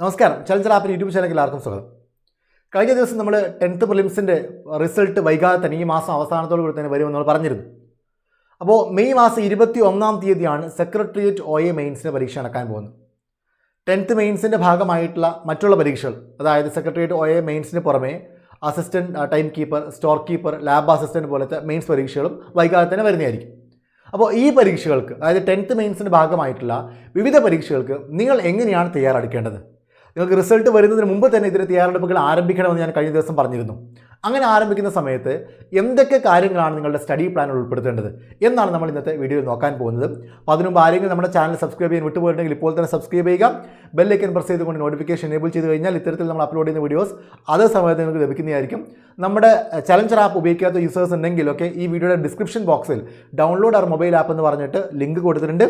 നമസ്കാരം. ചലഞ്ചർ ആപ്പിന് യൂട്യൂബ് ചാനലിൽ എല്ലാവർക്കും സ്വാഗതം. കഴിഞ്ഞ ദിവസം നമ്മൾ ടെൻത്ത് പ്രിലിംസിന്റെ റിസൾട്ട് വൈകാതെ തന്നെ ഈ മാസം അവസാനത്തോടു കൂടി തന്നെ വരുമെന്ന് നമ്മൾ പറഞ്ഞിരുന്നു. അപ്പോൾ മെയ് മാസം ഇരുപത്തി ഒന്നാം തീയതിയാണ് സെക്രട്ടേറിയറ്റ് ഒ എ മെയിൻസിന്റെ പരീക്ഷ നടക്കാൻ പോകുന്നത്. ടെൻത്ത് മെയിൻസിന്റെ ഭാഗമായിട്ടുള്ള മറ്റുള്ള പരീക്ഷകൾ അതായത് സെക്രട്ടേറിയറ്റ് ഒ എ മെയിൻസിന് പുറമെ assistant time keeper store keeper lab assistant പോലത്തെ മെയിൻസ് പരീക്ഷകളും വൈകാതെ തന്നെ വരുന്നതായിരിക്കും. അപ്പോൾ ഈ പരീക്ഷകൾക്ക് അതായത് ടെൻത്ത് മെയിൻസിന്റെ ഭാഗമായിട്ടുള്ള വിവിധ പരീക്ഷകൾക്ക് നിങ്ങൾ എങ്ങനെയാണ് തയ്യാറെടുക്കേണ്ടത്? നിങ്ങൾക്ക് റിസൾട്ട് വരുന്നതിന് മുമ്പ് തന്നെ ഇതിന്റെ തയ്യാറെടുപ്പുകൾ ആരംഭിക്കണമെന്ന് ഞാൻ കഴിഞ്ഞ ദിവസം പറഞ്ഞിരുന്നു. അങ്ങനെ ആരംഭിക്കുന്ന സമയത്ത് എന്തൊക്കെ കാര്യങ്ങളാണ് നിങ്ങളുടെ സ്റ്റഡി പ്ലാനിൽ ഉൾപ്പെടുത്തേണ്ടത് എന്നാണ് നമ്മൾ ഇന്നത്തെ വീഡിയോയിൽ നോക്കാൻ പോകുന്നത്. അപ്പോൾ അതിനു മുമ്പ് ആരെങ്കിലും നമ്മുടെ ചാനൽ സബ്സ്ക്രൈബ് ചെയ്യാൻ വിട്ടുപോയിട്ടുണ്ടെങ്കിൽ ഇപ്പോൾ തന്നെ സബ്സ്ക്രൈബ് ചെയ്യുക. ബെല്ലൈക്കൻ പ്രസ് ചെയ്തുകൊണ്ട് നോട്ടിഫിക്കേഷൻ എനേബിൾ ചെയ്ത് കഴിഞ്ഞാൽ ഇത്തരത്തിൽ നമ്മൾ അപ്ലോഡ് ചെയ്യുന്ന വീഡിയോസ് അതേ സമയത്ത് നിങ്ങൾക്ക് ലഭിക്കുന്നതായിരിക്കും. നമ്മുടെ ചലഞ്ചർ ആപ്പ് ഉപയോഗിക്കാത്ത യൂസേഴ്സ് ഉണ്ടെങ്കിൽ ഒക്കെ ഈ വീഡിയോയുടെ ഡിസ്ക്രിപ്ഷൻ ബോക്സിൽ ഡൗൺലോഡ് ആർ മൊബൈൽ ആപ്പ് എന്ന് പറഞ്ഞിട്ട് ലിങ്ക് കൊടുത്തിട്ടുണ്ട്.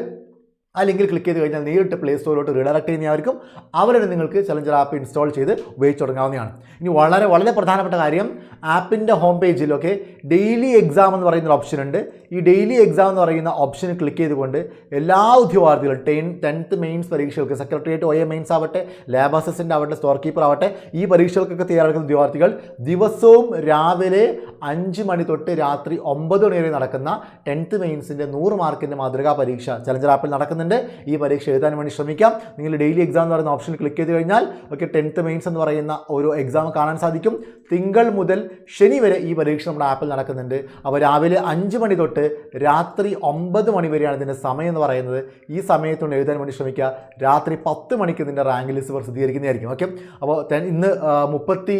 ആ ലിങ്കിൽ ക്ലിക്ക് ചെയ്ത് കഴിഞ്ഞാൽ നേരിട്ട് പ്ലേ സ്റ്റോറിലോട്ട് റീഡയറക്ട് ചെയ്യുന്നതായിരിക്കും അവരുടെ നിങ്ങൾക്ക് ചലഞ്ചർ ആപ്പ് ഇൻസ്റ്റാൾ ചെയ്ത് ഉപയോഗിച്ച് തുടങ്ങാവുന്നതാണ്. ഇനി വളരെ വളരെ പ്രധാനപ്പെട്ട കാര്യം ആപ്പിന്റെ ഹോം പേജിലൊക്കെ ഡെയിലി എക്സാം എന്ന് പറയുന്ന ഒരു ഓപ്ഷൻ ഉണ്ട്. ഈ ഡെയിലി എക്സാം എന്ന് പറയുന്ന ഓപ്ഷൻ ക്ലിക്ക് ചെയ്തുകൊണ്ട് എല്ലാ ഉദ്യോഗാർത്ഥികളും ടെൻ ടെൻത്ത് മെയിൻസ് പരീക്ഷകൾക്ക് സെക്രട്ടേറിയറ്റ് ഒ എ മെയിൻസ് ആവട്ടെ ലാബ് അസിസ്റ്റന്റ് ആവട്ടെ സ്റ്റോർ കീപ്പർ ആവട്ടെ ഈ പരീക്ഷകൾക്കൊക്കെ തയ്യാറെടുക്കുന്ന ഉദ്യോഗാർത്ഥികൾ ദിവസവും രാവിലെ അഞ്ച് മണി തൊട്ട് രാത്രി ഒമ്പത് മണി വരെ നടക്കുന്ന ടെൻത്ത് മെയിൻസിന്റെ നൂറ് മാർക്കിന്റെ മാതൃകാ പരീക്ഷ ചലഞ്ചർ ആപ്പിൽ നടക്കുന്നുണ്ട്. ഈ പരീക്ഷ എഴുതാൻ വേണ്ടി ശ്രമിക്കാം. നിങ്ങൾ ഡെയിലി എക്സാം എന്ന് പറയുന്ന ഓപ്ഷൻ ക്ലിക്ക് ചെയ്ത് കഴിഞ്ഞാൽ ഓക്കെ ടെൻത്ത് മെയിൻസ് എന്ന് പറയുന്ന ഒരു എക്സാം കാണാൻ സാധിക്കും. തിങ്കൾ മുതൽ ശനി വരെ ഈ പരീക്ഷ നമ്മുടെ ആപ്പിൽ നടക്കുന്നുണ്ട്. അപ്പോൾ രാവിലെ അഞ്ച് മണി തൊട്ട് രാത്രി ഒമ്പത് മണി വരെയാണ് ഇതിന്റെ സമയം എന്ന് പറയുന്നത്. ഈ സമയത്തുകൊണ്ട് എഴുതാൻ വേണ്ടി ശ്രമിക്കുക. രാത്രി പത്ത് മണിക്ക് ഇതിന്റെ റാങ്ക് ലിസ്റ്റ് പ്രസിദ്ധീകരിക്കുന്നതായിരിക്കും ഓക്കെ? അപ്പോൾ ഇന്ന് മുപ്പത്തി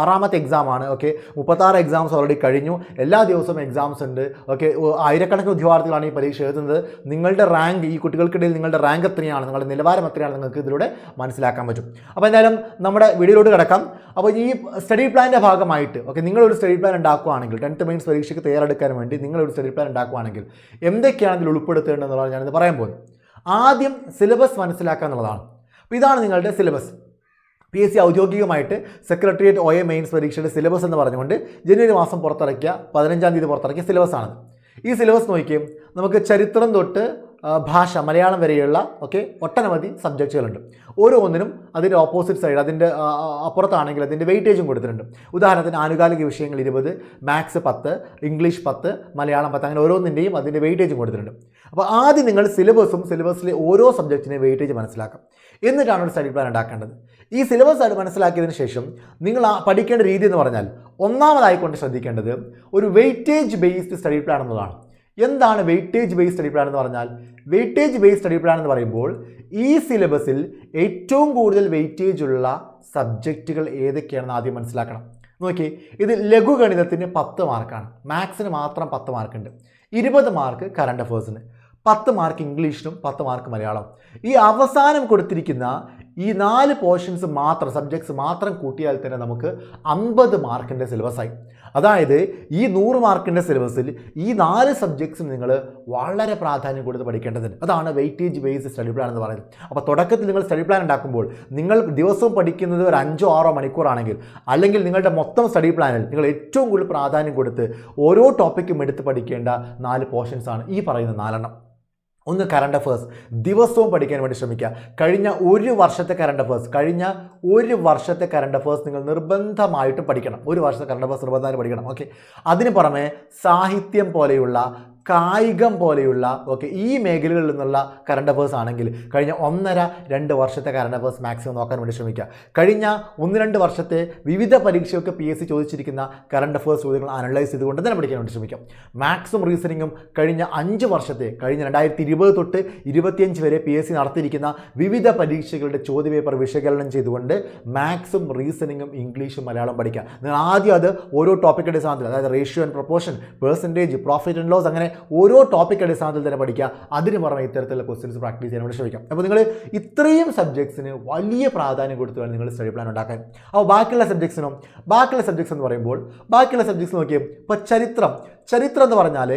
ആറാമത്തെ എക്സാമാണ് ഓക്കെ? മുപ്പത്താറ് എക്സാംസ് ഓൾറെഡി കഴിഞ്ഞു. എല്ലാ ദിവസവും എക്സാംസ് ഉണ്ട്. ഓക്കെ ആയിരക്കണക്കിന് ഉദ്യോഗാർത്ഥികളാണ് ഈ പരീക്ഷ എഴുതുന്നത്. നിങ്ങളുടെ റാങ്ക് ഈ കുട്ടികൾക്കിടയിൽ നിങ്ങളുടെ റാങ്ക് എത്രയാണ് നിങ്ങളുടെ നിലവാരം എത്രയാണ് നിങ്ങൾക്ക് ഇതിലൂടെ മനസ്സിലാക്കാൻ പറ്റും. അപ്പോൾ എന്തായാലും നമ്മുടെ വീഡിയോയിലോട്ട് കിടക്കാം. അപ്പോൾ ഈ സ്റ്റഡി പ്ലാനിന്റെ ഭാഗമായിട്ട് ഓക്കെ നിങ്ങളൊരു സ്റ്റഡി പ്ലാൻ ഉണ്ടാക്കുകയാണെങ്കിൽ ടെൻത്ത് മെയിൻസ് പരീക്ഷയ്ക്ക് തയ്യാറെടുക്കാൻ വേണ്ടി നിങ്ങളൊരു സ്റ്റഡി പ്ലാൻ ഉണ്ടാക്കുകയാണെങ്കിൽ എന്തൊക്കെയാണ് ഇതിൽ ഉൾപ്പെടുത്തേണ്ടതെന്നുള്ളതാണ് ഞാനിത് പറയാൻ പോകുന്നത് ആദ്യം സിലബസ് മനസ്സിലാക്കുക എന്നുള്ളതാണ്. അപ്പോൾ ഇതാണ് നിങ്ങളുടെ സിലബസ് പി എസ് സി ഔദ്യോഗികമായിട്ട് സെക്രട്ടേറിയറ്റ് ഒ എ മെയിൻസ് പരീക്ഷയുടെ സിലബസ് എന്ന് പറഞ്ഞുകൊണ്ട് ജനുവരി മാസം പുറത്തിറക്കിയ പതിനഞ്ചാം തീയതി പുറത്തിറക്കിയ സിലബസ് സിലബസാണ് ഈ സിലബസ് നോക്കിയും നമുക്ക് ചരിത്രം തൊട്ട് ഭാഷ മലയാളം വരെയുള്ള ഓക്കെ ഒട്ടനവധി സബ്ജക്റ്റുകളുണ്ട് ഓരോന്നിനും അതിന്റെ ഓപ്പോസിറ്റ് സൈഡ് അതിന്റെ അപ്പുറത്താണെങ്കിൽ അതിന്റെ വെയിറ്റേജും കൊടുത്തിട്ടുണ്ട്. ഉദാഹരണത്തിന് ആനുകാലിക വിഷയങ്ങൾ ഇരുപത് മാത്സ് പത്ത് ഇംഗ്ലീഷ് പത്ത് മലയാളം പത്ത് അങ്ങനെ ഓരോന്നിന്റെയും അതിന്റെ വെയിറ്റേജും കൊടുത്തിട്ടുണ്ട്. അപ്പോൾ ആദ്യം നിങ്ങൾ സിലബസും സിലബസിലെ ഓരോ സബ്ജക്റ്റിനെയും വെയിറ്റേജ് മനസ്സിലാക്കാം. എന്നിട്ടാണ് ഒരു സ്റ്റഡി പ്ലാൻ ഉണ്ടാക്കേണ്ടത്. ഈ സിലബസ് അത് മനസ്സിലാക്കിയതിന് ശേഷം നിങ്ങൾ പഠിക്കേണ്ട രീതി എന്ന് പറഞ്ഞാൽ ഒന്നാമതായിക്കൊണ്ട് ശ്രദ്ധിക്കേണ്ടത് ഒരു വെയിറ്റേജ് ബേസ്ഡ് സ്റ്റഡി പ്ലാൻ എന്നതാണ്. എന്താണ് വെയിറ്റേജ് ബേസ്ഡ് സ്റ്റഡി പ്ലാൻ എന്ന് പറഞ്ഞാൽ വെയിറ്റേജ് ബേസ്ഡ് സ്റ്റഡി പ്ലാൻ എന്ന് പറയുമ്പോൾ ഈ സിലബസിൽ ഏറ്റവും കൂടുതൽ വെയിറ്റേജ് ഉള്ള സബ്ജക്റ്റുകൾ ഏതൊക്കെയാണെന്ന് ആദ്യം മനസ്സിലാക്കണം. നോക്കി ഇത് ലഘുഗണിതത്തിന് പത്ത് മാർക്കാണ്. മാത്സിന് മാത്രം പത്ത് മാർക്കുണ്ട്. ഇരുപത് മാർക്ക് കറണ്ട് അഫേഴ്സിന് പത്ത് മാർക്ക് ഇംഗ്ലീഷിനും പത്ത് മാർക്ക് മലയാളം ഈ അവസാനം കൊടുത്തിരിക്കുന്ന ഈ നാല് പോർഷൻസ് മാത്രം സബ്ജക്ട്സ് മാത്രം കൂട്ടിയാൽ തന്നെ നമുക്ക് അമ്പത് മാർക്കിന്റെ സിലബസായി അതായത് ഈ നൂറ് മാർക്കിന്റെ സിലബസിൽ ഈ നാല് സബ്ജക്ട്സും നിങ്ങൾ വളരെ പ്രാധാന്യം കൊടുത്ത് പഠിക്കേണ്ടതുണ്ട്. അതാണ് വെയിറ്റേജ് ബേസ്ഡ് സ്റ്റഡി പ്ലാൻ എന്ന് പറയുന്നത്. അപ്പോൾ തുടക്കത്തിൽ നിങ്ങൾ സ്റ്റഡി പ്ലാൻ ഉണ്ടാക്കുമ്പോൾ നിങ്ങൾ ദിവസവും പഠിക്കുന്നത് ഒരു അഞ്ചോ ആറോ മണിക്കൂറാണെങ്കിൽ അല്ലെങ്കിൽ നിങ്ങളുടെ മൊത്തം സ്റ്റഡി പ്ലാനിൽ നിങ്ങൾ ഏറ്റവും കൂടുതൽ പ്രാധാന്യം കൊടുത്ത് ഓരോ ടോപ്പിക്കും എടുത്ത് പഠിക്കേണ്ട നാല് പോർഷൻസാണ് ഈ പറയുന്ന നാലെണ്ണം. ഒന്ന് കറണ്ട് അഫേഴ്സ് ദിവസവും പഠിക്കാൻ വേണ്ടി ശ്രമിക്കുക. കഴിഞ്ഞ ഒരു വർഷത്തെ കറണ്ട് അഫേഴ്സ് കഴിഞ്ഞ ഒരു വർഷത്തെ കറണ്ട് അഫേഴ്സ് നിങ്ങൾ നിർബന്ധമായിട്ടും പഠിക്കണം. ഒരു വർഷത്തെ കറണ്ട് അഫേഴ്സ് നിർബന്ധമായിട്ട് പഠിക്കണം. ഓക്കെ അതിന് പുറമെ സാഹിത്യം പോലെയുള്ള കായികം പോലെയുള്ള ഓക്കെ ഈ മേഖലകളിൽ നിന്നുള്ള കറണ്ട് അഫേഴ്സ് ആണെങ്കിൽ കഴിഞ്ഞ ഒന്നര രണ്ട് വർഷത്തെ കറണ്ട് അഫേഴ്സ് മാക്സിമം നോക്കാൻ വേണ്ടി ശ്രമിക്കുക. കഴിഞ്ഞ ഒന്ന് രണ്ട് വർഷത്തെ വിവിധ പരീക്ഷകൾക്ക് പി എസ് സി ചോദിച്ചിരിക്കുന്ന കറണ്ട് അഫേഴ്സ് ചോദ്യങ്ങൾ അനലൈസ് ചെയ്തുകൊണ്ട് തന്നെ പഠിക്കാൻ വേണ്ടി ശ്രമിക്കാം. മാത്സും റീസണിങ്ങും കഴിഞ്ഞ അഞ്ച് വർഷത്തെ കഴിഞ്ഞ രണ്ടായിരത്തി ഇരുപത് തൊട്ട് ഇരുപത്തിയഞ്ച് വരെ പി എസ് സി നടത്തിയിരിക്കുന്ന വിവിധ പരീക്ഷകളുടെ ചോദ്യപേപ്പർ വിശകലനം ചെയ്തുകൊണ്ട് മാത്സും റീസണിങ്ങും ഇംഗ്ലീഷും മലയാളം പഠിക്കുക. നിങ്ങൾ ആദ്യം അത് ഓരോ ടോപ്പിക്കിന്റെ സാധനത്തിൽ അതായത് ratio and proportion percentage profit and loss അങ്ങനെ ഓരോ ടോപ്പിക് അടിസ്ഥാനത്തിൽ തന്നെ പഠിക്കുക. അതിന് പുറമെ ഇത്തരത്തിലുള്ള ക്വസ്റ്റ്യൻസ് പ്രാക്ടീസ് ചെയ്യാൻ വേണ്ടി ശ്രമിക്കാം. അപ്പോൾ നിങ്ങൾ ഇത്രയും സബ്ജക്ട്സിന് വലിയ പ്രാധാന്യം കൊടുത്തു വേണം നിങ്ങൾ സ്റ്റഡി പ്ലാൻ ഉണ്ടാക്കാൻ. അപ്പോൾ ബാക്കിയുള്ള സബ്ജക്ട്സിനോ ബാക്കിയുള്ള സബ്ജക്ട്സ് എന്ന് പറയുമ്പോൾ ബാക്കിയുള്ള സബ്ജക്ട്സ് നോക്കിയാൽ ഇപ്പോൾ ചരിത്രം ചരിത്രം എന്ന് പറഞ്ഞാൽ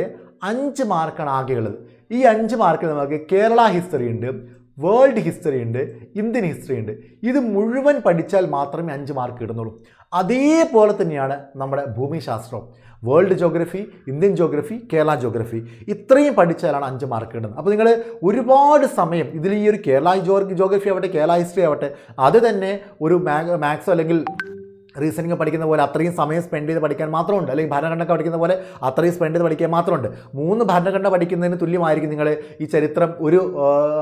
അഞ്ച് മാർക്കാണ് ആകെയുള്ളത്. ഈ അഞ്ച് മാർക്കിൽ നമുക്ക് കേരള ഹിസ്റ്ററി ഉണ്ട് വേൾഡ് ഹിസ്റ്ററി ഉണ്ട് ഇന്ത്യൻ ഹിസ്റ്ററി ഉണ്ട്. ഇത് മുഴുവൻ പഠിച്ചാൽ മാത്രമേ അഞ്ച് മാർക്ക് കിട്ടുന്നുള്ളൂ. അതേപോലെ തന്നെയാണ് നമ്മുടെ ഭൂമിശാസ്ത്രം world geography Indian geography Kerala geography. ഇത്രയും പഠിച്ചാലാണ് അഞ്ച് മാർക്ക് ഇടുന്നത് അപ്പോൾ നിങ്ങൾ ഒരുപാട് സമയം ഇതിൽ ഈ ഒരു കേരള ജോഗ്രഫി ആവട്ടെ കേരള ഹിസ്റ്ററി ആവട്ടെ അത് തന്നെ ഒരു മാത്സോ അല്ലെങ്കിൽ റീസണിങ് പഠിക്കുന്ന പോലെ അത്രയും സമയം സ്പെൻഡ് ചെയ്ത് പഠിക്കാൻ മാത്രമുണ്ട്. അല്ലെങ്കിൽ ഭരണഘടന പഠിക്കുന്ന പോലെ അത്രയും സ്പെൻഡ് ചെയ്ത് പഠിക്കാൻ മാത്രമുണ്ട്. മൂന്ന് ഭരണഘടന പഠിക്കുന്നതിന് തുല്യമായിരിക്കും നിങ്ങൾ ഈ ചരിത്രം ഒരു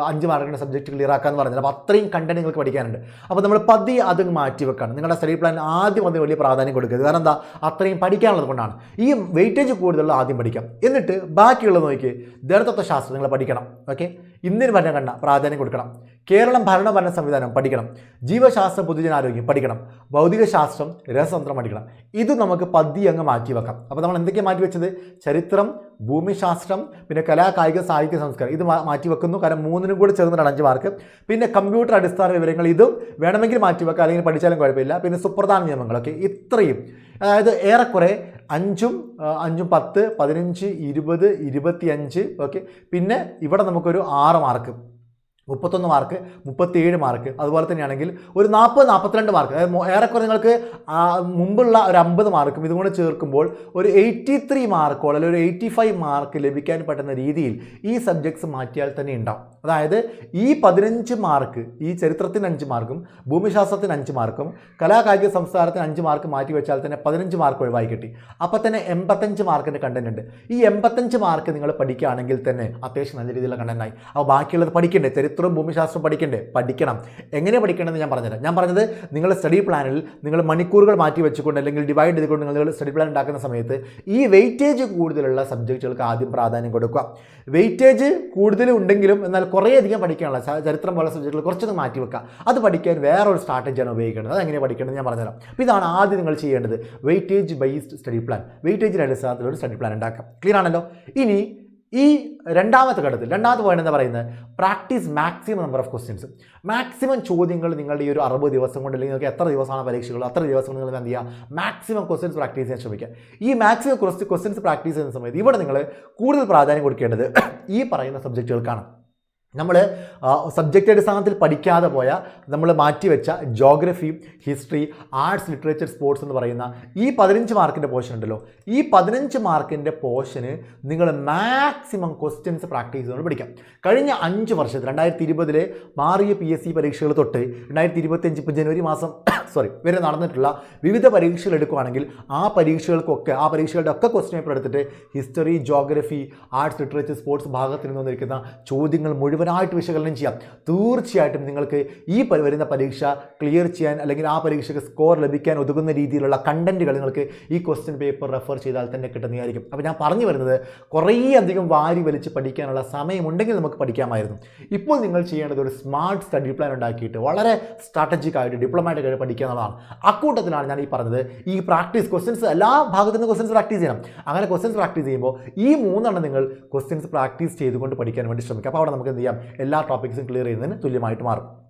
അഞ്ച് മാർക്കിന്റെ സബ്ജക്റ്റ് ക്ലിയർ ആക്കാന്ന് പറഞ്ഞത്. അപ്പോൾ അത്രയും കണ്ടന്റ് നിങ്ങൾക്ക് പഠിക്കാനുണ്ട്. അപ്പോൾ നമ്മൾ പതി അത് മാറ്റി വെക്കണം. നിങ്ങളുടെ സ്റ്റഡി പ്ലാൻ ആദ്യം അതിന് വലിയ പ്രാധാന്യം കൊടുക്കരുത്. കാരണം എന്താ? അത്രയും പഠിക്കാനുള്ളത് കൊണ്ടാണ്. ഈ വെയിറ്റേജ് കൂടുതലുള്ള ആദ്യം പഠിക്കാം. എന്നിട്ട് ബാക്കിയുള്ളത് നോക്കി ദേഹതത്വശാസ്ത്രം നിങ്ങൾ പഠിക്കണം. ഓക്കെ ഇന്ത്യൻ ഭരണഘടന പ്രാധാന്യം കൊടുക്കണം. കേരളം ഭരണഭരണ സംവിധാനം പഠിക്കണം. ജീവശാസ്ത്ര പൊതുജനാരോഗ്യം പഠിക്കണം. ഭൗതികശാസ്ത്രം രസതന്ത്രം പഠിക്കണം. ഇത് നമുക്ക് പതി അങ്ങ് മാറ്റി വെക്കാം. അപ്പോൾ നമ്മൾ എന്തൊക്കെയാണ് മാറ്റി വെച്ചത്? ചരിത്രം ഭൂമിശാസ്ത്രം പിന്നെ കലാ കായിക സാഹിത്യ സംസ്കാരം. ഇത് മാറ്റി വെക്കുന്നു. കാരണം മൂന്നിനും കൂടി ചേർന്നിട്ടാണ് അഞ്ച് മാർക്ക്. പിന്നെ കമ്പ്യൂട്ടർ അടിസ്ഥാന വിവരങ്ങൾ ഇതും വേണമെങ്കിൽ മാറ്റി വെക്കാം. അല്ലെങ്കിൽ പഠിച്ചാലും കുഴപ്പമില്ല. പിന്നെ സുപ്രധാന നിയമങ്ങളൊക്കെ. ഇത്രയും. അതായത് ഏറെക്കുറെ അഞ്ചും അഞ്ചും പത്ത് പതിനഞ്ച് ഇരുപത് ഇരുപത്തിയഞ്ച് ഓക്കെ. പിന്നെ ഇവിടെ നമുക്കൊരു ആറ് മാർക്ക്. മുപ്പത്തൊന്ന് മാർക്ക് മുപ്പത്തിയേഴ് മാർക്ക് അതുപോലെ തന്നെയാണെങ്കിൽ ഒരു നാൽപ്പത് നാൽപ്പത്തിരണ്ട് മാർക്ക് അതായത് ഏറെക്കുറെ നിങ്ങൾക്ക് മുമ്പുള്ള ഒരു അമ്പത് മാർക്കും ഇതും കൂടെ ചേർക്കുമ്പോൾ ഒരു എയ്റ്റി ത്രീ മാർക്കോ അല്ലെങ്കിൽ ഒരു എയ്റ്റി ഫൈവ് മാർക്ക് ലഭിക്കാൻ പറ്റുന്ന രീതിയിൽ ഈ സബ്ജക്ട്സ് മാറ്റിയാൽ തന്നെ ഉണ്ടാവും. അതായത് ഈ പതിനഞ്ച് മാർക്ക് ഈ ചരിത്രത്തിന് അഞ്ച് മാർക്കും ഭൂമിശാസ്ത്രത്തിന് അഞ്ച് മാർക്കും കലാകായിക സംസ്കാരത്തിന് അഞ്ച് മാർക്ക് മാറ്റി വെച്ചാൽ തന്നെ പതിനഞ്ച് മാർക്ക് ഒഴിവായി കിട്ടി. അപ്പോൾ തന്നെ എൺപത്തഞ്ച് മാർക്കിന്റെ കണ്ടന്റ് ഉണ്ട്. ഈ എൺപത്തഞ്ച് മാർക്ക് നിങ്ങൾ പഠിക്കുകയാണെങ്കിൽ തന്നെ അത്യാവശ്യം നല്ല രീതിയിലുള്ള കണ്ടന്റായി അപ്പോൾ ബാക്കിയുള്ളത് പഠിക്കണ്ടേ? ചരിത്രവും ഭൂമിശാസ്ത്രം പഠിക്കണ്ടേ? പഠിക്കണം. എങ്ങനെ പഠിക്കണമെന്ന് ഞാൻ പറഞ്ഞുതരാം. ഞാൻ പറഞ്ഞത് നിങ്ങളുടെ സ്റ്റഡി പ്ലാനിൽ നിങ്ങൾ മണിക്കൂറുകൾ മാറ്റി വെച്ചുകൊണ്ട് അല്ലെങ്കിൽ ഡിവൈഡ് ചെയ്തുകൊണ്ട് നിങ്ങൾ സ്റ്റഡി പ്ലാൻ ഉണ്ടാക്കുന്ന സമയത്ത് ഈ വെയിറ്റേജ് കൂടുതലുള്ള സബ്ജക്റ്റുകൾക്ക് ആദ്യം പ്രാധാന്യം കൊടുക്കുക. വെയിറ്റേജ് കൂടുതൽ ഉണ്ടെങ്കിലും എന്നാൽ കുറേയധികം പഠിക്കാനുള്ള ചരിത്രം പോലെ സബ്ജക്റ്റുകൾ കുറച്ചൊന്ന് മാറ്റി വെക്കുക. അത് പഠിക്കാൻ വേറൊരു സ്ട്രാറ്റജിയാണ് ഉപയോഗിക്കേണ്ടത്. അതെങ്ങനെ പഠിക്കേണ്ടത് ഞാൻ പറഞ്ഞുതരാം. അപ്പോൾ ഇതാണ് ആദ്യം നിങ്ങൾ ചെയ്യേണ്ടത്. വെയിറ്റേജ് ബേസ്ഡ് സ്റ്റഡി പ്ലാൻ വെയിറ്റേജിന്റെ അടിസ്ഥാനത്തിൽ ഒരു സ്റ്റഡി പ്ലാൻ ഉണ്ടാക്കാം ക്ലിയർ ആണല്ലോ? ഇനി ഈ രണ്ടാമത്തെ ഘട്ടത്തിൽ രണ്ടാമത്തെ പോയിന്റ് എന്താ പറയുന്നത്? Practice maximum number of questions maximum ചോദ്യങ്ങൾ നിങ്ങളുടെ ഈ ഒരു അറുപത് ദിവസം കൊണ്ട് അല്ലെങ്കിൽ നിങ്ങൾക്ക് എത്ര ദിവസമാണ് പരീക്ഷകൾ അത്ര ദിവസം നിങ്ങൾ എന്ത് ചെയ്യുക? മാക്സിമം ക്വസ്റ്റ്യൻസ് പ്രാക്ടീസ് ചെയ്യാൻ ശ്രമിക്കുക. ഈ മാക്സിമം ക്വസ്റ്റ്യൻസ് പ്രാക്ടീസ് ചെയ്യുന്ന സമയത്ത് ഇവിടെ നിങ്ങൾ കൂടുതൽ പ്രാധാന്യം കൊടുക്കേണ്ടത് ഈ പറയുന്ന സബ്ജക്റ്റുകൾക്കാണ് നമ്മൾ സബ്ജക്റ്റ് അടിസ്ഥാനത്തിൽ പഠിക്കാതെ പോയ നമ്മൾ മാറ്റിവെച്ച geography history arts literature sports എന്ന് പറയുന്ന ഈ പതിനഞ്ച് മാർക്കിന്റെ പോർഷൻ ഉണ്ടല്ലോ. ഈ പതിനഞ്ച് മാർക്കിന്റെ പോർഷന് നിങ്ങൾ മാക്സിമം ക്വസ്റ്റ്യൻസ് പ്രാക്ടീസ് ചെയ്തുകൊണ്ട് പഠിക്കാം. കഴിഞ്ഞ അഞ്ച് വർഷത്തിൽ രണ്ടായിരത്തി ഇരുപതിലെ മാറിയ പി എസ് സി പരീക്ഷകൾ തൊട്ട് രണ്ടായിരത്തി ഇരുപത്തിയഞ്ച് ഇപ്പോൾ ജനുവരി മാസം സോറി വരെ നടന്നിട്ടുള്ള വിവിധ പരീക്ഷകൾ എടുക്കുകയാണെങ്കിൽ ആ പരീക്ഷകൾക്കൊക്കെ ആ പരീക്ഷകളുടെ ഒക്കെ ക്വസ്റ്റ്യൻ പേപ്പർ എടുത്തിട്ട് history geography arts literature sports ഭാഗത്തിൽ നിന്ന് വന്നിരിക്കുന്ന ചോദ്യങ്ങൾ മുഴുവനായിട്ട് വിശകലനം ചെയ്യാം. തീർച്ചയായിട്ടും നിങ്ങൾക്ക് ഈ വരുന്ന പരീക്ഷ ക്ലിയർ ചെയ്യാൻ അല്ലെങ്കിൽ ആ പരീക്ഷയ്ക്ക് സ്കോർ ലഭിക്കാൻ ഒതുങ്ങുന്ന രീതിയിലുള്ള കണ്ടന്റുകൾ നിങ്ങൾക്ക് ഈ ക്വസ്റ്റ്യൻ പേപ്പർ റെഫർ ചെയ്താൽ തന്നെ കിട്ടുന്നതായിരിക്കും. അപ്പോൾ ഞാൻ പറഞ്ഞു വരുന്നത് കുറേ അധികം വാരി വലിച്ച് പഠിക്കാനുള്ള സമയമുണ്ടെങ്കിൽ നമുക്ക് പഠിക്കാമായിരുന്നു. ഇപ്പോൾ നിങ്ങൾ ചെയ്യേണ്ടത് ഒരു സ്മാർട്ട് സ്റ്റഡി പ്ലാൻ ഉണ്ടാക്കിയിട്ട് വളരെ സ്ട്രാറ്റജിക് ആയിട്ട് ഡിപ്ലോമാറ്റിക് ആയിട്ട് പഠിക്കുക അക്കൂട്ടത്തിലാണ് ഞാൻ ഈ പറഞ്ഞത് ഈ പ്രാക്ടീസ് ക്വസ്റ്റ്യൻസ് എല്ലാ ഭാഗത്തു നിന്ന് ക്വസ്റ്റ്യൻസ് പ്രാക്ടീസ് ചെയ്യണം. അങ്ങനെ ക്വസ്റ്റ്യൻസ് പ്രാക്ടീസ് ചെയ്യുമ്പോൾ ഈ മൂന്നെണ്ണം നിങ്ങൾ ക്വസ്റ്റ്യൻസ് പ്രാക്ടീസ് ചെയ്തുകൊണ്ട് പഠിക്കാൻ വേണ്ടി ശ്രമിക്കുക. അപ്പോൾ അവിടെ നമുക്ക് എന്ത് ചെയ്യാം? എല്ലാ ടോപ്പിക്സും ക്ലിയർ ചെയ്യുന്നതിന് തുല്യമായിട്ട് മാറും.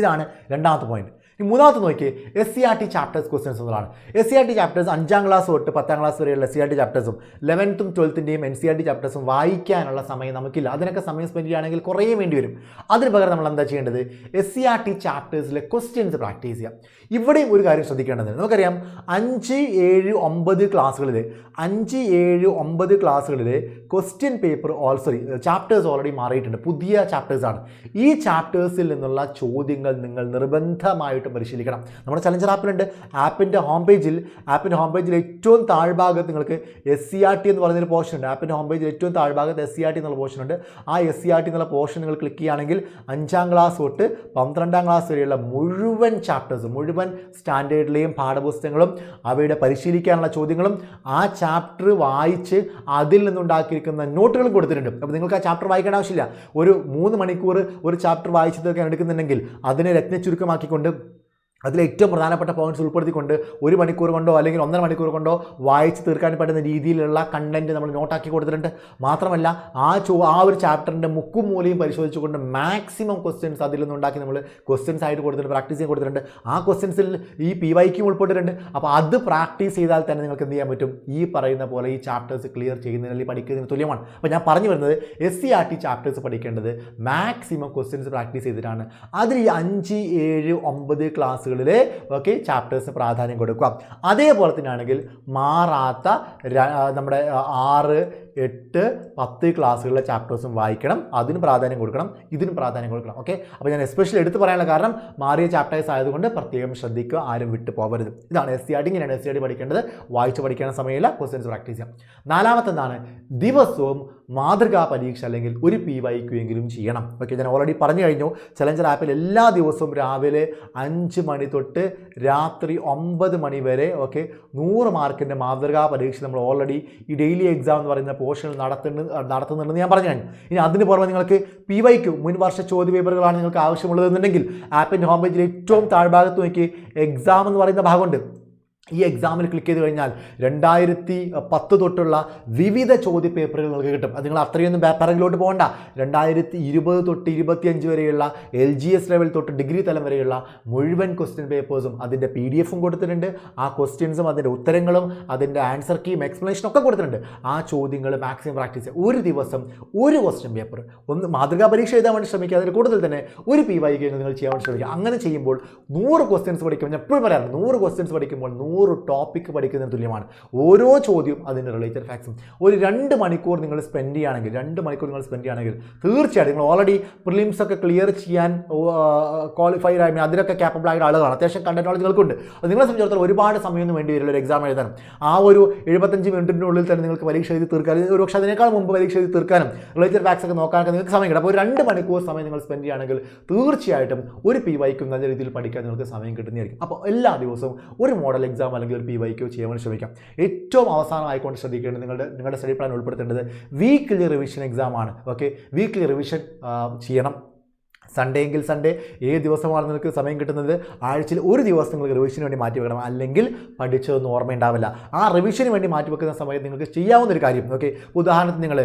ഇതാണ് രണ്ടാമത്തെ പോയിന്റ് ഇനി മൂന്നാമത്തെ നോക്കി S C R T chapters questions എന്നുള്ളതാണ്. S C R T chapters അഞ്ചാം ക്ലാസ് തൊട്ട് പത്താം ക്ലാസ് വരെയുള്ള എസ് സി ആർ ടി ചാപ്റ്റേഴ്സും ലെവൻത്തും ട്വൽത്തിന്റെയും എൻ സി ആർ ടി ചാപ്റ്റേഴ്സും വായിക്കാനുള്ള സമയം നമുക്കില്ല. അതിനൊക്കെ സമയം സ്പെൻഡ് ചെയ്യുകയാണെങ്കിൽ കുറേ വേണ്ടി വരും. അതിന് പകരം നമ്മൾ എന്താ ചെയ്യേണ്ടത്? എസ് സി ആർ ടി ചാപ്റ്റേഴ്സിലെ ക്വസ്റ്റ്യൻസ് പ്രാക്ടീസ് ചെയ്യാം. ഇവിടെയും ഒരു കാര്യം ശ്രദ്ധിക്കേണ്ടത് നമുക്കറിയാം അഞ്ച് ഏഴ് ഒമ്പത് ക്ലാസ്സുകളിൽ അഞ്ച് ഏഴ് ഒമ്പത് ക്ലാസ്സുകളിൽ question paper all sorry chapters already മാറിയിട്ടുണ്ട്. പുതിയ ചാപ്റ്റേഴ്സാണ് ഈ ചാപ്റ്റേഴ്സിൽ നിന്നുള്ള ചോദ്യങ്ങൾ നിങ്ങൾ നിർബന്ധമായിട്ടും പരിശീലിക്കണം. നമ്മുടെ ചലഞ്ചർ ആപ്പിലുണ്ട് ആപ്പിന്റെ ഹോം പേജിൽ ആപ്പിന്റെ ഹോം പേജിൽ ഏറ്റവും താഴ്ഭാഗത്ത് നിങ്ങൾക്ക് എസ് സി ആർ ടി എന്ന് പറയുന്നൊരു പോർഷൻ ഉണ്ട്. ആപ്പിന്റെ ഹോം പേജിൽ ഏറ്റവും താഴ്ഭാഗത്ത് എസ് സി ആർ ടി എന്നുള്ള പോർഷൻ ഉണ്ട്. ആ എസ് സി ആർ ടി എന്നുള്ള പോർഷൻ നിങ്ങൾ ക്ലിക്ക് ചെയ്യുകയാണെങ്കിൽ അഞ്ചാം ക്ലാസ് തൊട്ട് പന്ത്രണ്ടാം ക്ലാസ് വരെയുള്ള മുഴുവൻ ചാപ്റ്റേഴ്സും മുഴുവൻ സ്റ്റാൻഡേർഡിലെയും പാഠപുസ്തകങ്ങളും അവയുടെ പരിശീലിക്കാനുള്ള ചോദ്യങ്ങളും ആ ചാപ്റ്റർ വായിച്ച് അതിൽ നിന്നുണ്ടാക്കിയിരിക്കുന്ന നോട്ടുകളും കൊടുത്തിട്ടുണ്ട്. അപ്പോൾ നിങ്ങൾക്ക് ആ ചാപ്റ്റർ വായിക്കേണ്ട ആവശ്യമില്ല. ഒരു മൂന്ന് മണിക്കൂർ ഒരു ചാപ്റ്റർ വായിച്ചു തീർക്കാൻ എടുക്കുന്നുണ്ടെങ്കിൽ അതിനെ രത്ന ചുരുക്കമാക്കിക്കൊണ്ട് അതിൽ ഏറ്റവും പ്രധാനപ്പെട്ട പോയിന്റ്സ് ഉൾപ്പെടുത്തിക്കൊണ്ട് ഒരു മണിക്കൂർ കൊണ്ടോ അല്ലെങ്കിൽ ഒന്നര മണിക്കൂർ കൊണ്ടോ വായിച്ച് തീർക്കാൻ പറ്റുന്ന രീതിയിലുള്ള കണ്ടന്റ് നമ്മൾ നോട്ടാക്കി കൊടുത്തിട്ടുണ്ട്. മാത്രമല്ല ആ ചോ ആ ഒരു ചാപ്റ്ററിന്റെ മുക്കും മൂലയും പരിശോധിച്ചുകൊണ്ട് മാക്സിമം ക്വസ്റ്റ്യൻസ് അതിൽ നിന്നുണ്ടാക്കി നമ്മൾ ക്വസ്റ്റ്യൻസ് ആയിട്ട് കൊടുത്തിട്ടുണ്ട് പ്രാക്ടീസ് ചെയ്ത് കൊടുത്തിട്ടുണ്ട്. ആ ക്വസ്റ്റ്യൻസിൽ ഈ പി വൈക്കും ഉൾപ്പെട്ടിട്ടുണ്ട്. അപ്പോൾ അത് പ്രാക്ടീസ് ചെയ്താൽ തന്നെ നിങ്ങൾക്ക് എന്ത് ചെയ്യാൻ പറ്റും? ഈ പറയുന്ന പോലെ ഈ ചാപ്റ്റേഴ്സ് ക്ലിയർ ചെയ്യുന്നതിന് അല്ലെങ്കിൽ പഠിക്കുന്നതിന് തുല്യമാണ്. അപ്പോൾ ഞാൻ പറഞ്ഞു വരുന്നത് S C R T chapters പഠിക്കേണ്ടത് മാക്സിമം ക്വസ്റ്റ്യൻസ് പ്രാക്ടീസ് ചെയ്തിട്ടാണ്. അതിൽ ഈ അഞ്ച് ഏഴ് ഒമ്പത് ക്ലാസ്സുകളിൽ ഓക്കെ ചാപ്റ്റേഴ്സിന് പ്രാധാന്യം കൊടുക്കുക അതേപോലെ തന്നെയാണെങ്കിൽ മാറാത്ത നമ്മുടെ ആറ് എട്ട് പത്ത് ക്ലാസ്സുകളിലെ ചാപ്റ്റേഴ്സും വായിക്കണം. അതിന് പ്രാധാന്യം കൊടുക്കണം. ഇതിനും പ്രാധാന്യം കൊടുക്കണം. ഓക്കെ അപ്പോൾ ഞാൻ എസ്പെഷ്യലി എടുത്ത് പറയാനുള്ള കാരണം മാറിയ ചാപ്റ്റേഴ്സ് ആയതുകൊണ്ട് പ്രത്യേകം ശ്രദ്ധിക്കുക ആരും വിട്ടു പോകരുത് ഇതാണ് എസ് സി ആർ ടി ഇങ്ങനെയാണ് എസ് സി ആർ പഠിക്കേണ്ടത്. വായിച്ച് പഠിക്കാൻ സമയമില്ല ക്വസ്റ്റ്യൻസ് പ്രാക്ടീസ് ചെയ്യാം. നാലാമത്തെന്താണ്? ദിവസവും മാതൃകാ പരീക്ഷ അല്ലെങ്കിൽ ഒരു പി വൈക്കു എങ്കിലും ചെയ്യണം. ഓക്കെ ഞാൻ ഓൾറെഡി പറഞ്ഞു കഴിഞ്ഞു. ചലഞ്ചർ ആപ്പിൽ എല്ലാ ദിവസവും രാവിലെ അഞ്ച് മണി തൊട്ട് രാത്രി ഒമ്പത് മണി വരെ ഓക്കെ നൂറ് മാർക്കിന്റെ മാതൃകാ പരീക്ഷ നമ്മൾ ഓൾറെഡി ഈ ഡെയിലി എക്സാം എന്ന് പറയുന്ന പോർഷനിൽ നടത്തുന്നു നടത്തുന്നുണ്ടെന്ന് ഞാൻ പറഞ്ഞു കഴിഞ്ഞു. ഇനി അതിന് പുറമെ നിങ്ങൾക്ക് പി വൈക്കു മുൻ വർഷ ചോദ്യ പേപ്പറുകളാണ് നിങ്ങൾക്ക് ആവശ്യമുള്ളതെന്നുണ്ടെങ്കിൽ ആപ്പിന്റെ ഹോം പേജിൽ ഏറ്റവും താഴ്ഭാഗത്ത് നോക്കി എക്സാം എന്ന് പറയുന്ന ഭാഗമുണ്ട്. ഈ എക്സാമിൽ ക്ലിക്ക് ചെയ്ത് കഴിഞ്ഞാൽ രണ്ടായിരത്തി പത്ത് തൊട്ടുള്ള വിവിധ ചോദ്യ പേപ്പറുകൾ നിങ്ങൾക്ക് കിട്ടും. അത് നിങ്ങൾ അത്രയൊന്നും പേപ്പറിലോട്ട് പോകണ്ട. രണ്ടായിരത്തി ഇരുപത് തൊട്ട് ഇരുപത്തിയഞ്ച് വരെയുള്ള എൽ ജി എസ് ലെവൽ തൊട്ട് ഡിഗ്രി തലം വരെയുള്ള മുഴുവൻ ക്വസ്റ്റ്യൻ പേപ്പേഴ്സും അതിന്റെ പി ഡി എഫും കൊടുത്തിട്ടുണ്ട്. ആ ക്വസ്റ്റ്യൻസും അതിന്റെ ഉത്തരങ്ങളും അതിന്റെ ആൻസർ കീം എക്സ്പ്ലനേഷനും ഒക്കെ കൊടുത്തിട്ടുണ്ട്. ആ ചോദ്യങ്ങൾ മാക്സിമം പ്രാക്ടീസ് ഒരു ദിവസം ഒരു ക്വസ്റ്റ്യൻ പേപ്പർ ഒന്ന് മാതൃകാ പരീക്ഷ എഴുതാൻ വേണ്ടി ശ്രമിക്കുക. അതിൽ കൂടുതൽ തന്നെ ഒരു പി വൈ നിങ്ങൾ ചെയ്യാൻ വേണ്ടി ശ്രമിക്കുക. അങ്ങനെ ചെയ്യുമ്പോൾ നൂറ് ക്വസ്റ്റ്യൻസ് പഠിക്കുമ്പോൾ ഞാൻ എപ്പോഴും പറയാറുണ്ട് നൂറ് ക്വസ്റ്റ്യൻസ് പഠിക്കുമ്പോൾ നൂറ് ടോപ്പിക്ക് പഠിക്കുന്നതിന് തുല്യമാണ്. ഓരോ ചോദ്യവും അതിന്റെ റിലേറ്റഡ് ഫാക്ട്സും ഒരു രണ്ട് മണിക്കൂർ നിങ്ങൾ സ്പെൻഡ് ചെയ്യുകയാണെങ്കിൽ രണ്ട് മണിക്കൂർ നിങ്ങൾ സ്പെൻഡ് ചെയ്യുകയാണെങ്കിൽ തീർച്ചയായിട്ടും നിങ്ങൾ ഓൾറെഡി പ്രിലിംസ് ഒക്കെ ക്ലിയർ ചെയ്യാൻ ക്വാളിഫൈഡ് ആയി അതിലൊക്കെ കേപ്പബിൾ ആയ ആളുകളാണ്. അത്യാവശ്യം കണ്ടന്റ് നോളജ് നിങ്ങൾക്കുണ്ട്. അത് നിങ്ങളെ സംബന്ധിച്ചിടത്തോളം ഒരുപാട് സമയമൊന്നും വേണ്ടി വരില്ല ഒരു എക്സാം എഴുതാനും ആ ഒരു എഴുപത്തഞ്ച് മിനിറ്റിനുള്ളിൽ തന്നെ നിങ്ങൾക്ക് പരീക്ഷ എഴുതി തീർക്കാൻ ഒരു പക്ഷേ അതിനേക്കാൾ മുമ്പ് പരീക്ഷ എഴുതി തീർക്കാനും റിലേറ്റഡ് ഫാക്ട്സ് ഒക്കെ നോക്കാനൊക്കെ നിങ്ങൾക്ക് സമയം കിട്ടും അപ്പോൾ ഒരു രണ്ട് മണിക്കൂർ സമയം നിങ്ങൾ സ്പെൻഡ് ചെയ്യുകയാണെങ്കിൽ തീർച്ചയായിട്ടും ഒരു പി വൈക്കും നല്ല രീതിയിൽ പഠിക്കാൻ നിങ്ങൾക്ക് സമയം കിട്ടുന്നതായിരിക്കും. അപ്പോൾ എല്ലാ ദിവസവും ഒരു മോഡൽ എക്സാം അല്ലെങ്കിൽ ഒരു പി വൈക്കോ ചെയ്യാൻ വേണ്ടി ശ്രമിക്കാം. ഏറ്റവും അവസാനമായിക്കൊണ്ട് ശ്രദ്ധിക്കേണ്ടത് നിങ്ങളുടെ നിങ്ങളുടെ സ്റ്റഡി പ്ലാൻ ഉൾപ്പെടുത്തേണ്ടത് വീക്ക്ലി റിവിഷൻ എക്സാം ആണ്. ഓക്കെ വീക്ക്ലി റിവിഷൻ ചെയ്യണം. സൺഡേ എങ്കിൽ സൺഡേ ഏത് ദിവസമാണ് നിങ്ങൾക്ക് സമയം കിട്ടുന്നത്? ആഴ്ചയിൽ ഒരു ദിവസം നിങ്ങൾക്ക് റിവിഷന് വേണ്ടി മാറ്റി വെക്കണം. അല്ലെങ്കിൽ പഠിച്ചതൊന്നും ഓർമ്മയുണ്ടാവില്ല. ആ റിവിഷന് വേണ്ടി മാറ്റി വെക്കുന്ന സമയത്ത് നിങ്ങൾക്ക് ചെയ്യാവുന്ന ഒരു കാര്യം ഓക്കെ ഉദാഹരണത്തിന് നിങ്ങൾ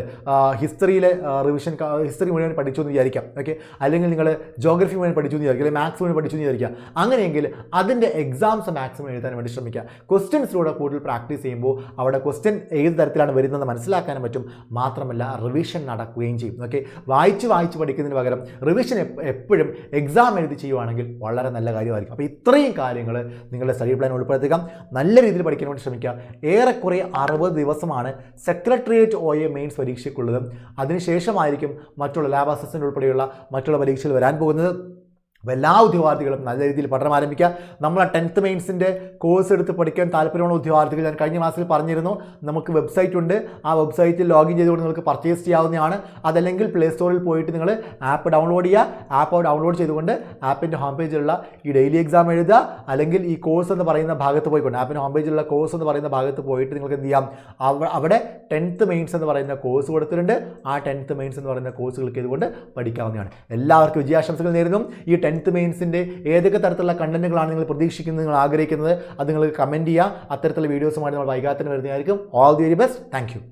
ഹിസ്റ്ററിയിലെ റിവിഷൻ ഹിസ്റ്ററി മുഴുവൻ പഠിച്ചു എന്ന് വിചാരിക്കാം ഓക്കെ അല്ലെങ്കിൽ നിങ്ങൾ ജോഗ്രഫി മുഴുവൻ പഠിച്ചു എന്ന് വിചാരിക്കുക അല്ലെങ്കിൽ മാത്സ് മുഴുവൻ പഠിച്ചു എന്ന് വിചാരിക്കുക അങ്ങനെയെങ്കിൽ അതിന്റെ എക്സാംസ് മാക്സിമം എഴുതാൻ വേണ്ടി ശ്രമിക്കുക. ക്വസ്റ്റ്യൻസിലൂടെ കൂടുതൽ പ്രാക്ടീസ് ചെയ്യുമ്പോൾ അവിടെ ക്വസ്റ്റ്യൻ ഏത് തരത്തിലാണ് വരുന്നതെന്ന് മനസ്സിലാക്കാനും പറ്റും. മാത്രമല്ല റിവിഷൻ നടക്കുകയും ചെയ്യും ഓക്കെ വായിച്ച് വായിച്ച് പഠിക്കുന്നതിന് പകരം റിവിഷൻ എപ്പോഴും എക്സാം എഴുതി ചെയ്യുവാണെങ്കിൽ വളരെ നല്ല കാര്യമായിരിക്കും. അപ്പോൾ ഇത്രയും കാര്യങ്ങൾ നിങ്ങളുടെ സ്റ്റഡി പ്ലാൻ ഉൾപ്പെടുത്തുക. നല്ല രീതിയിൽ പഠിക്കാൻ വേണ്ടി ശ്രമിക്കുക. ഏറെക്കുറെ അറുപത് ദിവസമാണ് സെക്രട്ടേറിയറ്റ് ഒ എ മെയിൻസ് പരീക്ഷയ്ക്കുള്ളത്. അതിനുശേഷമായിരിക്കും മറ്റുള്ള ലാബ് അസിസ്റ്റന്റ് ഉൾപ്പെടെയുള്ള മറ്റുള്ള പരീക്ഷയിൽ വരാൻ പോകുന്നത്. അപ്പോൾ എല്ലാ ഉദ്യോഗാർത്ഥികളും നല്ല രീതിയിൽ പഠനം ആരംഭിക്കുക. നമ്മൾ ആ ടെൻത്ത് മെയിൻസിന്റെ കോഴ്സ് എടുത്ത് പഠിക്കാൻ താല്പര്യമുള്ള ഉദ്യോഗാർത്ഥികൾ ഞാൻ കഴിഞ്ഞ മാസത്തിൽ പറഞ്ഞിരുന്നു. നമുക്ക് വെബ്സൈറ്റ് ഉണ്ട്. ആ വെബ്സൈറ്റിൽ ലോഗിൻ ചെയ്തുകൊണ്ട് നിങ്ങൾക്ക് പർച്ചേസ് ചെയ്യാവുന്നതാണ്. അതല്ലെങ്കിൽ പ്ലേ സ്റ്റോറിൽ പോയിട്ട് നിങ്ങൾ ആപ്പ് ഡൗൺലോഡ് ചെയ്യുക. ആപ്പ് ഡൗൺലോഡ് ചെയ്തുകൊണ്ട് ആപ്പിന്റെ ഹോം പേജിലുള്ള ഈ ഡെയിലി എക്സാം എഴുതുക. അല്ലെങ്കിൽ ഈ കോഴ്സ് എന്ന് പറയുന്ന ഭാഗത്ത് പോയിക്കൊണ്ട് ആപ്പിന്റെ ഹോം പേജിലുള്ള കോഴ്സ് എന്ന് പറയുന്ന ഭാഗത്ത് പോയിട്ട് നിങ്ങൾക്ക് എന്ത് ചെയ്യാം? അവ- അവിടെ ടെൻത്ത് മെയിൻസ് എന്ന് പറയുന്ന കോഴ്സ് കൊടുത്തിട്ടുണ്ട്. ആ ടെൻത്ത് മെയിൻസ് എന്ന് പറയുന്ന കോഴ്സ് ക്ലിക്ക് ചെയ്തുകൊണ്ട് പഠിക്കാവുന്നതാണ്. എല്ലാവർക്കും വിജയാശംസകൾ നേരുന്നു. ഈ ടെൻത്ത് മെയിൻസിന്റെ ഏതൊക്കെ തരത്തിലുള്ള കണ്ടന്റുകളാണ് നിങ്ങൾ പ്രതീക്ഷിക്കുന്നത് നിങ്ങൾ ആഗ്രഹിക്കുന്നത് അത് നിങ്ങൾ കമന്റ് ചെയ്യുക. അത്തരത്തിലുള്ള വീഡിയോസുമായി നമ്മൾ വൈകാത്തിന് വരുന്നതായിരിക്കും. All the very best thank